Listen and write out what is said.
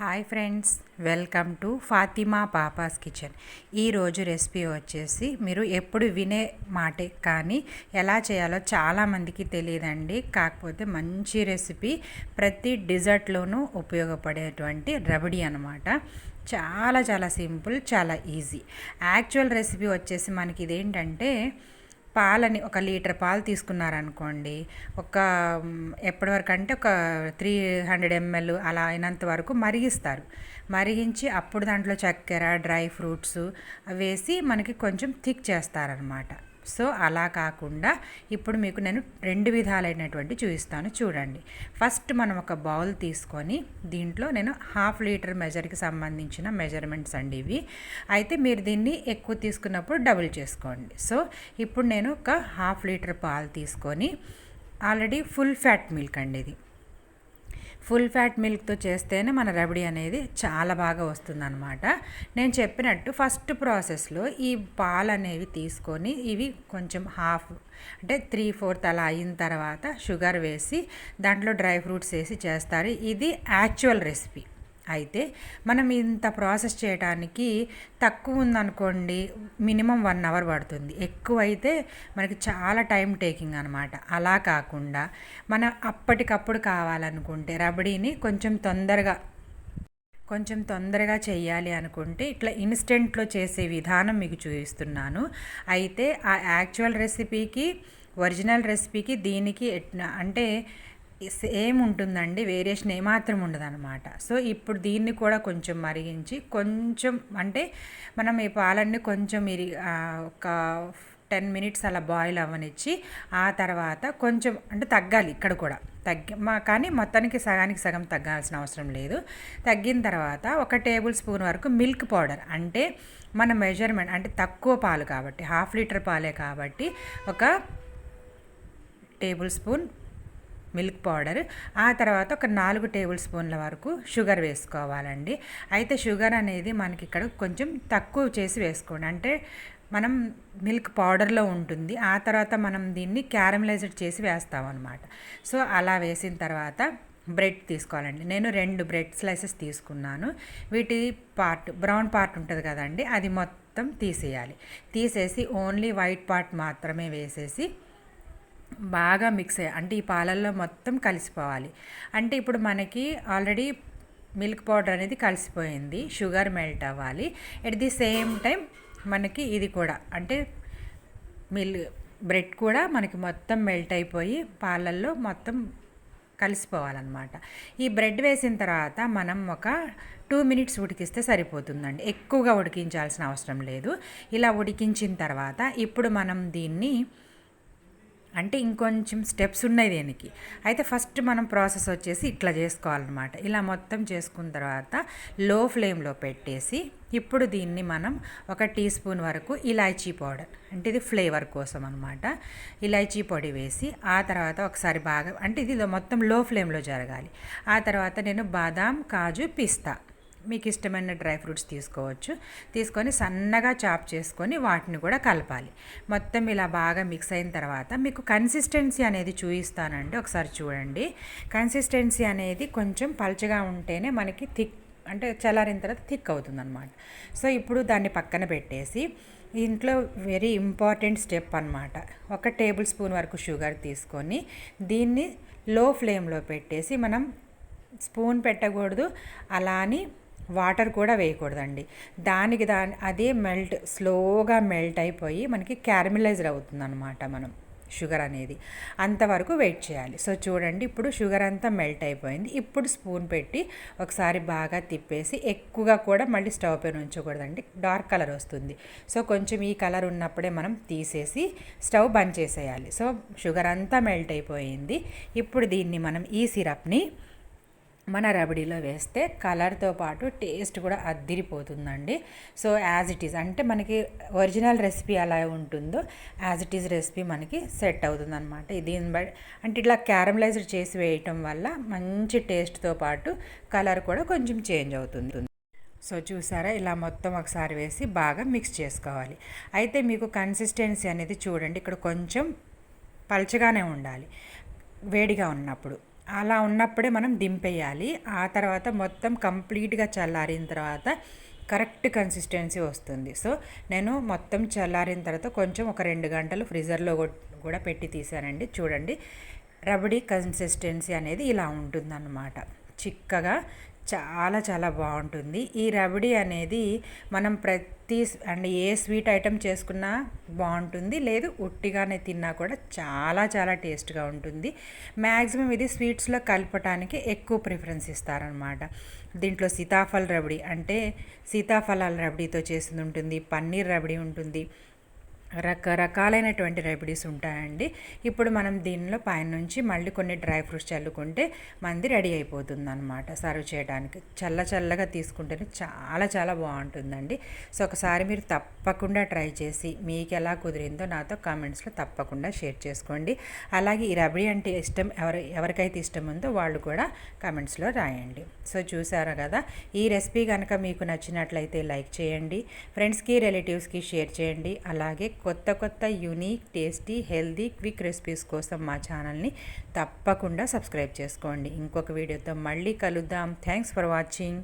Hi friends welcome to Fatima papa's kitchen. ఈరోజు recipe వచ్చేసి మీరు ఎప్పుడు వినే మాటే కానీ ఎలా చేయాలో చాలామందికి తెలియదండి. కాకపోతే మంచి రెసిపీ ప్రతి డిజర్ట్లోనూ ఉపయోగపడేటువంటి రబడి అనమాట చాలా చాలా సింపుల్ చాలా ఈజీ. యాక్చువల్ రెసిపీ వచ్చేసి మనకి ఇదేంటంటే పాలని ఒక లీటర్ పాలు తీసుకున్నారనుకోండి ఒక ఎప్పటివరకు ఎప్పటి వరకు అంటే ఒక త్రీ హండ్రెడ్ ఎంఎల్ అలా అయినంత వరకు మరిగిస్తారు. మరిగించి అప్పుడు దాంట్లో చక్కెర డ్రై ఫ్రూట్స్ వేసి మనకి కొంచెం థిక్ చేస్తారనమాట. సో అలా కాకుండా ఇప్పుడు మీకు నేను రెండు విధాలైనటువంటి చూపిస్తాను చూడండి. ఫస్ట్ మనం ఒక బౌల్ తీసుకొని దీంట్లో నేను హాఫ్ లీటర్ మెజర్కి సంబంధించిన మెజర్మెంట్స్ అండి ఇవి. అయితే మీరు దీన్ని ఎక్కువ తీసుకున్నప్పుడు డబుల్ చేసుకోండి. సో ఇప్పుడు నేను ఒక హాఫ్ లీటర్ పాలు తీసుకొని ఆల్రెడీ ఫుల్ ఫ్యాట్ మిల్క్ అండి ఇది. ఫుల్ ఫ్యాట్ మిల్క్తో చేస్తేనే మన రబడీ అనేది చాలా బాగా వస్తుందన్నమాట. నేను చెప్పినట్టు ఫస్ట్ ప్రాసెస్లో ఈ పాలు అనేవి తీసుకొని ఇవి కొంచెం హాఫ్ అంటే త్రీ ఫోర్త్ అలా అయిన తర్వాత షుగర్ వేసి దాంట్లో డ్రై ఫ్రూట్స్ వేసి చేస్తారు. ఇది యాక్చువల్ రెసిపీ. అయితే మనం ఇంత ప్రాసెస్ చేయడానికి తక్కువ ఉందనుకోండి మినిమం వన్ అవర్ పడుతుంది. ఎక్కువ అయితే మనకి చాలా టైం టేకింగ్ అనమాట అలా కాకుండా మనం అప్పటికప్పుడు కావాలనుకుంటే రబడీని కొంచెం తొందరగా కొంచెం తొందరగా చేయాలి అనుకుంటే ఇట్లా ఇన్స్టెంట్లో చేసే విధానం మీకు చూపిస్తున్నాను. అయితే ఆ యాక్చువల్ రెసిపీకి ఒరిజినల్ రెసిపీకి దీనికి ఎట్లా అంటే సేమ్ ఉంటుందండి వేరియేషన్ ఏమాత్రం ఉండదన్నమాట. సో ఇప్పుడు దీన్ని కూడా కొంచెం మరిగించి కొంచెం అంటే మనం ఈ పాలన్నీ కొంచెం ఇరి ఒక టెన్ మినిట్స్ అలా బాయిల్ అవ్వనిచ్చి ఆ తర్వాత కొంచెం అంటే తగ్గాలి ఇక్కడ కూడా. తగ్గి మా కానీ మొత్తానికి సగానికి సగం తగ్గాల్సిన అవసరం లేదు. తగ్గిన తర్వాత ఒక టేబుల్ స్పూన్ వరకు మిల్క్ పౌడర్ అంటే మన మెజర్మెంట్ అంటే తక్కువ పాలు కాబట్టి హాఫ్ లీటర్ పాలే కాబట్టి ఒక టేబుల్ స్పూన్ మిల్క్ పౌడర్. ఆ తర్వాత ఒక నాలుగు టేబుల్ స్పూన్ల వరకు షుగర్ వేసుకోవాలండి. అయితే షుగర్ అనేది మనకి ఇక్కడ కొంచెం తక్కువ చేసి వేసుకోండి. అంటే మనం మిల్క్ పౌడర్లో ఉంటుంది. ఆ తర్వాత మనం దీన్ని క్యారమలైజ్డ్ చేసి వేస్తాం అనమాట సో అలా వేసిన తర్వాత బ్రెడ్ తీసుకోవాలండి. నేను రెండు బ్రెడ్ స్లైసెస్ తీసుకున్నాను. వీటి పార్ట్ బ్రౌన్ పార్ట్ ఉంటుంది కదండి అది మొత్తం తీసేయాలి. తీసేసి ఓన్లీ వైట్ పార్ట్ మాత్రమే వేసేసి బాగా మిక్స్ అయ్యి అంటే ఈ పాలల్లో మొత్తం కలిసిపోవాలి. అంటే ఇప్పుడు మనకి ఆల్రెడీ మిల్క్ పౌడర్ అనేది కలిసిపోయింది షుగర్ మెల్ట్ అవ్వాలి. ఎట్ ది సేమ్ టైం మనకి ఇది కూడా అంటే మిల్ బ్రెడ్ కూడా మనకి మొత్తం మెల్ట్ అయిపోయి పాలల్లో మొత్తం కలిసిపోవాలన్నమాట. ఈ బ్రెడ్ వేసిన తర్వాత మనం ఒక టూ మినిట్స్ ఉడికిస్తే సరిపోతుందండి. ఎక్కువగా ఉడికించాల్సిన అవసరం లేదు. ఇలా ఉడికించిన తర్వాత ఇప్పుడు మనం దీన్ని అంటే ఇంకొంచెం స్టెప్స్ ఉన్నాయి దీనికి. అయితే ఫస్ట్ మనం ప్రాసెస్ వచ్చేసి ఇట్లా చేసుకోవాలన్నమాట. ఇలా మొత్తం చేసుకున్న తర్వాత లో ఫ్లేమ్లో పెట్టేసి ఇప్పుడు దీన్ని మనం ఒక టీ స్పూన్ వరకు ఇలాచీ పౌడర్ అంటే ఇది ఫ్లేవర్ కోసం అనమాట ఇలాచీ పొడి వేసి ఆ తర్వాత ఒకసారి బాగా అంటే ఇది మొత్తం లో ఫ్లేమ్లో జరగాలి. ఆ తర్వాత నేను బాదాం కాజు పిస్తా మీకు ఇష్టమైన డ్రై ఫ్రూట్స్ తీసుకోవచ్చు. తీసుకొని సన్నగా చాప్ చేసుకొని వాటిని కూడా కలపాలి. మొత్తం ఇలా బాగా మిక్స్ అయిన తర్వాత మీకు కన్సిస్టెన్సీ అనేది చూపిస్తానండి ఒకసారి చూడండి. కన్సిస్టెన్సీ అనేది కొంచెం పలుచగా ఉంటేనే మనకి థిక్ అంటే చల్లారిన తర్వాత థిక్ అవుతుంది అనమాట సో ఇప్పుడు దాన్ని పక్కన పెట్టేసి ఇంట్లో వెరీ ఇంపార్టెంట్ స్టెప్ అనమాట ఒక టేబుల్ స్పూన్ వరకు షుగర్ తీసుకొని దీన్ని లో ఫ్లేమ్లో పెట్టేసి మనం స్పూన్ పెట్టకూడదు. అలా అని వాటర్ కూడా వేయకూడదండి. దానికి దాని అదే మెల్ట్ స్లోగా మెల్ట్ అయిపోయి మనకి క్యారమిలైజ్డ్ అవుతుంది అనమాట మనం. షుగర్ అనేది. అంతవరకు వెయిట్ చేయాలి. సో చూడండి ఇప్పుడు షుగర్ అంతా మెల్ట్ అయిపోయింది. ఇప్పుడు స్పూన్ పెట్టి ఒకసారి బాగా తిప్పేసి ఎక్కువగా కూడా మళ్ళీ స్టవ్ పైన ఉంచకూడదండి. డార్క్ కలర్ వస్తుంది. సో కొంచెం ఈ కలర్ ఉన్నప్పుడే మనం తీసేసి స్టవ్ బంద్ చేసేయాలి. సో షుగర్ అంతా మెల్ట్ అయిపోయింది. ఇప్పుడు దీన్ని మనం ఈ సిరప్ని మన రబడిలో వేస్తే కలర్తో పాటు టేస్ట్ కూడా అద్దిరిపోతుందండి. సో యాజ్ ఇట్ ఈజ్ అంటే మనకి ఒరిజినల్ రెసిపీ ఎలా ఉంటుందో యాజ్ ఇట్ ఈజ్ రెసిపీ మనకి సెట్ అవుతుంది అనమాట దీన్ని బట్టి అంటే ఇట్లా క్యారమలైజ్డ్ చేసి వేయటం వల్ల మంచి టేస్ట్తో పాటు కలర్ కూడా కొంచెం చేంజ్ అవుతుంది. సో చూసారా? ఇలా మొత్తం ఒకసారి వేసి బాగా మిక్స్ చేసుకోవాలి. అయితే మీకు కన్సిస్టెన్సీ అనేది చూడండి. ఇక్కడ కొంచెం పల్చగానే ఉండాలి. వేడిగా ఉన్నప్పుడు. అలా ఉన్నప్పుడే మనం దింపేయాలి. ఆ తర్వాత మొత్తం కంప్లీట్గా చల్లారిన తర్వాత కరెక్ట్ కన్సిస్టెన్సీ వస్తుంది. సో నేను మొత్తం చల్లారిన తర్వాత కొంచెం ఒక రెండు గంటలు ఫ్రీజర్లో కూడా పెట్టి తీసానండి చూడండి. రబడీ కన్సిస్టెన్సీ అనేది ఇలా ఉంటుందన్నమాట. చిక్కగా చాలా చాలా బాగుంటుంది. ఈ రబడి అనేది మనం ప్రతి అండ్ ఏ స్వీట్ ఐటెం చేసుకున్నా బాగుంటుంది. లేదు ఉట్టిగానే తిన్నా కూడా చాలా చాలా టేస్ట్గా ఉంటుంది. మ్యాక్సిమం ఇది స్వీట్స్లో కలపటానికి ఎక్కువ ప్రిఫరెన్స్ ఇస్తారనమాట. దీంట్లో సీతాఫల రబడి అంటే సీతాఫలాల రబడీతో చేసింది ఉంటుంది పన్నీర్ రబడి ఉంటుంది రకరకాలైనటువంటి రెమెడీస్ ఉంటాయండి. ఇప్పుడు మనం దీనిలో పైనుంచి మళ్ళీ కొన్ని డ్రై ఫ్రూట్స్ చల్లుకుంటే మంది రెడీ అయిపోతుంది అనమాట సర్వ్ చేయడానికి. చల్ల చల్లగా తీసుకుంటేనే చాలా చాలా బాగుంటుందండి. సో ఒకసారి మీరు తప్పకుండా ట్రై చేసి మీకు ఎలా కుదిరిందో నాతో కామెంట్స్లో తప్పకుండా షేర్ చేసుకోండి. అలాగే ఈ రబడీ అంటే ఇష్టం ఎవరి ఎవరికైతే ఇష్టం ఉందో వాళ్ళు కూడా కామెంట్స్లో రాయండి. సో చూసారా కదా? ఈ రెసిపీ కనుక మీకు నచ్చినట్లయితే లైక్ చేయండి. ఫ్రెండ్స్కి రిలేటివ్స్కి షేర్ చేయండి. అలాగే కొత్త కొత్త unique tasty healthy quick recipes కోసం మా ఛానల్ని తప్పకుండా సబ్స్క్రైబ్ చేసుకోండి. ఇంకొక వీడియోతో మళ్ళీ కలుద్దాం. Thanks for watching